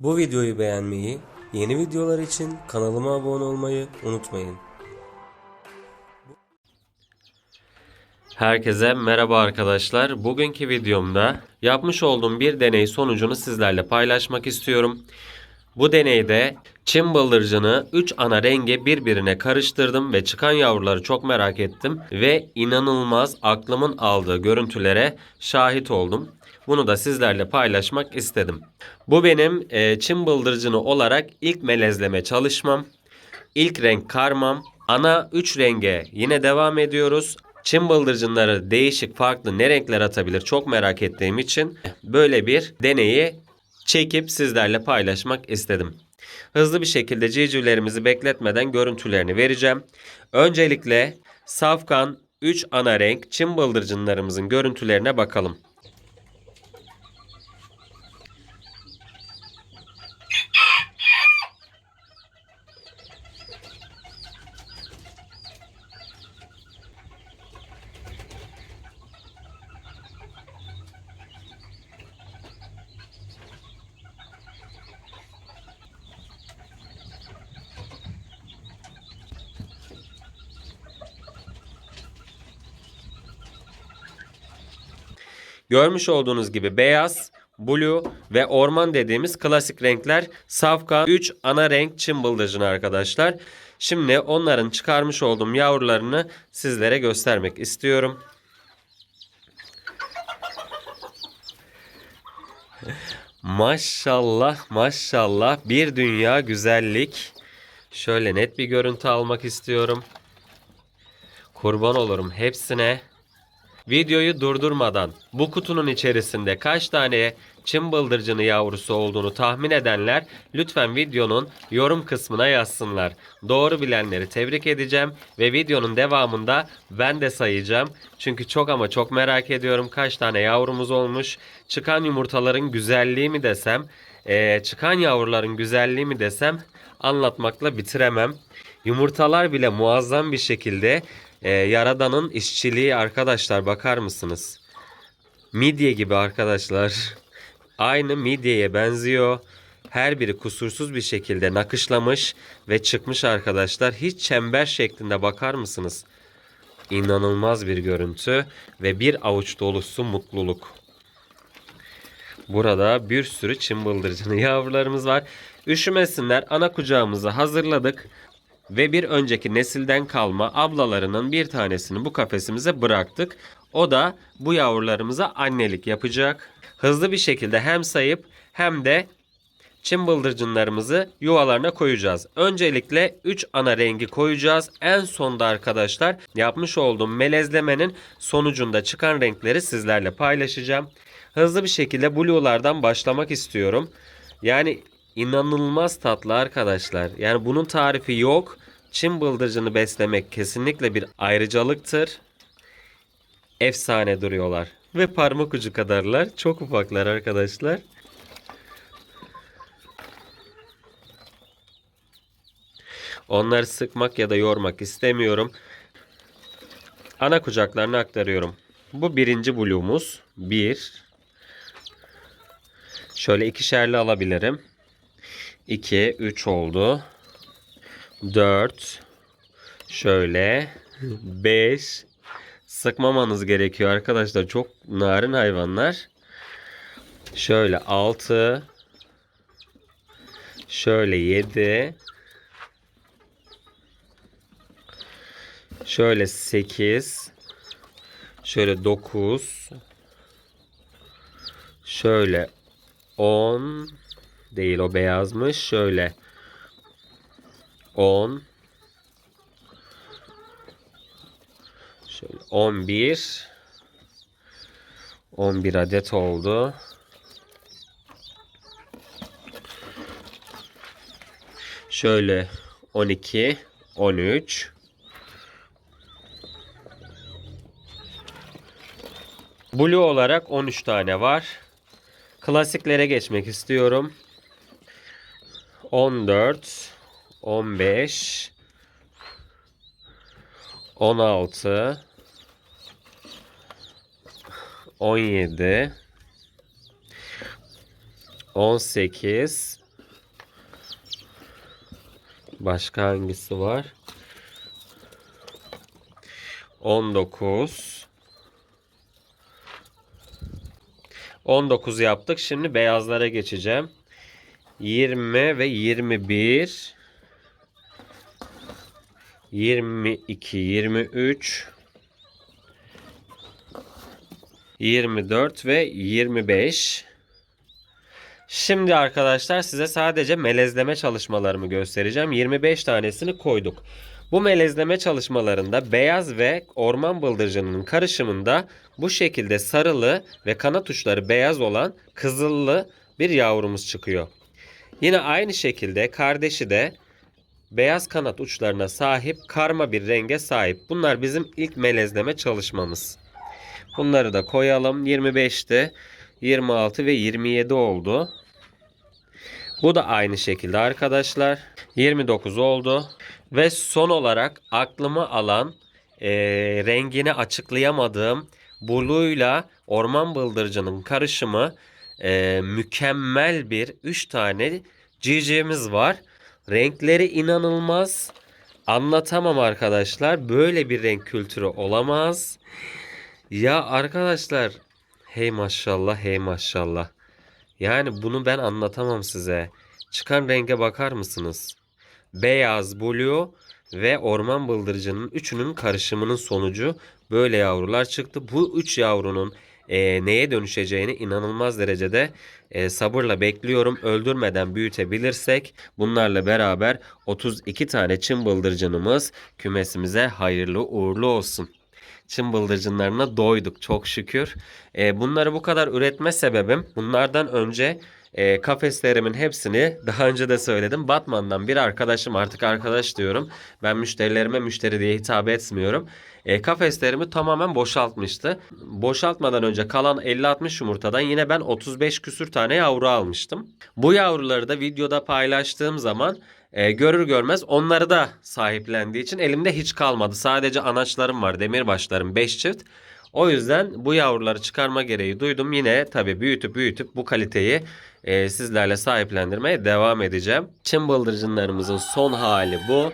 Bu videoyu beğenmeyi, yeni videolar için kanalıma abone olmayı unutmayın. Herkese merhaba arkadaşlar. Bugünkü videomda yapmış olduğum bir deney sonucunu sizlerle paylaşmak istiyorum. Bu deneyde çim bıldırcını 3 ana renge birbirine karıştırdım ve çıkan yavruları çok merak ettim ve inanılmaz aklımın aldığı görüntülere şahit oldum. Bunu da sizlerle paylaşmak istedim. Bu benim e, çim bıldırcını olarak ilk melezleme çalışmam. İlk renk karmam. Ana 3 renge yine devam ediyoruz. Çim bıldırcınları değişik farklı ne renkler atabilir çok merak ettiğim için böyle bir deneyi çekip sizlerle paylaşmak istedim. Hızlı bir şekilde civcivlerimizi bekletmeden görüntülerini vereceğim. Öncelikle safkan 3 ana renk çim bıldırcınlarımızın görüntülerine bakalım. Görmüş olduğunuz gibi beyaz, blue ve orman dediğimiz klasik renkler safkan 3 ana renk çim bıldırcını arkadaşlar. Şimdi onların çıkarmış olduğum yavrularını sizlere göstermek istiyorum. Maşallah maşallah bir dünya güzellik. Şöyle net bir görüntü almak istiyorum. Kurban olurum hepsine. Videoyu durdurmadan bu kutunun içerisinde kaç tane çim bıldırcını yavrusu olduğunu tahmin edenler lütfen videonun yorum kısmına yazsınlar. Doğru bilenleri tebrik edeceğim ve videonun devamında ben de sayacağım. Çünkü çok ama çok merak ediyorum kaç tane yavrumuz olmuş. Çıkan yumurtaların güzelliği mi desem, eee, çıkan yavruların güzelliği mi desem anlatmakla bitiremem. Yumurtalar bile muazzam bir şekilde e, Yaradan'ın işçiliği arkadaşlar bakar mısınız? Midye gibi arkadaşlar. Aynı midyeye benziyor. Her biri kusursuz bir şekilde nakışlamış ve çıkmış arkadaşlar. Hiç çember şeklinde bakar mısınız? İnanılmaz bir görüntü ve bir avuç dolusu mutluluk. Burada bir sürü çim bıldırcını yavrularımız var. Üşümesinler ana kucağımızı hazırladık. Ve bir önceki nesilden kalma ablalarının bir tanesini bu kafesimize bıraktık. O da bu yavrularımıza annelik yapacak. Hızlı bir şekilde hem sayıp hem de çim bıldırcınlarımızı yuvalarına koyacağız. Öncelikle 3 ana rengi koyacağız. En sonda arkadaşlar yapmış olduğum melezlemenin sonucunda çıkan renkleri sizlerle paylaşacağım. Hızlı bir şekilde blue'lardan başlamak istiyorum. Yani inanılmaz tatlı arkadaşlar. Yani bunun tarifi yok. Çin bıldırcını beslemek kesinlikle bir ayrıcalıktır. Efsane duruyorlar. Ve parmak ucu kadarlar. Çok ufaklar arkadaşlar. Onları sıkmak ya da yormak istemiyorum. Ana kucaklarını aktarıyorum. Bu birinci blue'umuz. Bir. Şöyle ikişerli alabilirim. 2, 3 oldu. 4. Şöyle. 5. Sıkmamanız gerekiyor arkadaşlar. Çok narin hayvanlar. Şöyle 6. Şöyle 7. Şöyle 8. Şöyle 9. Şöyle 10 değil o beyazmış. Şöyle 10 Şöyle 11 11 adet oldu. Şöyle 12 13 Blue olarak 13 tane var. Klasiklere geçmek istiyorum. 14 15 16 17 18 Başka hangisi var? 19 19 yaptık. Şimdi beyazlara geçeceğim. 20 ve 21 22 23 24 ve 25 Şimdi arkadaşlar size sadece melezleme çalışmalarımı göstereceğim. 25 tanesini koyduk. Bu melezleme çalışmalarında beyaz ve orman bıldırcınının karışımında bu şekilde sarılı ve kanat uçları beyaz olan kızıllı bir yavrumuz çıkıyor. Yine aynı şekilde kardeşi de beyaz kanat uçlarına sahip karma bir renge sahip. Bunlar bizim ilk melezleme çalışmamız. Bunları da koyalım. 25'te 26 ve 27 oldu. Bu da aynı şekilde arkadaşlar. 29 oldu. Ve son olarak aklıma alan e, rengini açıklayamadığım blue'yla orman bıldırcının karışımı e, mükemmel bir 3 tane civcivimiz var. Renkleri inanılmaz. Anlatamam arkadaşlar. Böyle bir renk kültürü olamaz. Ya arkadaşlar hey maşallah hey maşallah. Yani bunu ben anlatamam size. Çıkan renge bakar mısınız? Beyaz, blue ve orman bıldırcının üçünün karışımının sonucu böyle yavrular çıktı. Bu üç yavrunun e, neye dönüşeceğini inanılmaz derecede e, sabırla bekliyorum. Öldürmeden büyütebilirsek bunlarla beraber 32 tane çim bıldırcınımız kümesimize hayırlı uğurlu olsun. Çin bıldırcınlarına doyduk çok şükür. E, bunları bu kadar üretme sebebim bunlardan önce e, kafeslerimin hepsini daha önce de söyledim. Batman'dan bir arkadaşım artık arkadaş diyorum. Ben müşterilerime müşteri diye hitap etmiyorum. E, kafeslerimi tamamen boşaltmıştı. Boşaltmadan önce kalan 50-60 yumurtadan yine ben 35 küsür tane yavru almıştım. Bu yavruları da videoda paylaştığım zaman e, görür görmez onları da sahiplendiği için elimde hiç kalmadı. Sadece anaçlarım var demirbaşlarım 5 çift. O yüzden bu yavruları çıkarma gereği duydum. Yine tabi büyütüp büyütüp bu kaliteyi e, sizlerle sahiplendirmeye devam edeceğim. Çin bıldırcınlarımızın son hali bu.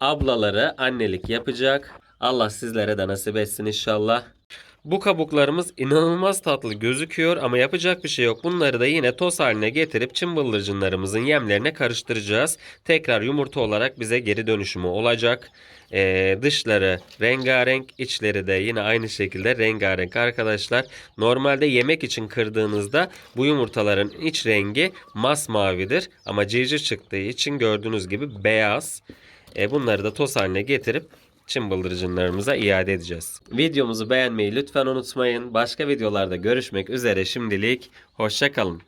Ablaları annelik yapacak. Allah sizlere de nasip etsin inşallah. Bu kabuklarımız inanılmaz tatlı gözüküyor ama yapacak bir şey yok. Bunları da yine toz haline getirip çim bıldırcınlarımızın yemlerine karıştıracağız. Tekrar yumurta olarak bize geri dönüşümü olacak. Ee, dışları rengarenk, içleri de yine aynı şekilde rengarenk arkadaşlar. Normalde yemek için kırdığınızda bu yumurtaların iç rengi masmavidir. Ama civciv çıktığı için gördüğünüz gibi beyaz. Ee, bunları da toz haline getirip Çin bıldırcınlarımıza iade edeceğiz. Videomuzu beğenmeyi lütfen unutmayın. Başka videolarda görüşmek üzere şimdilik. Hoşçakalın.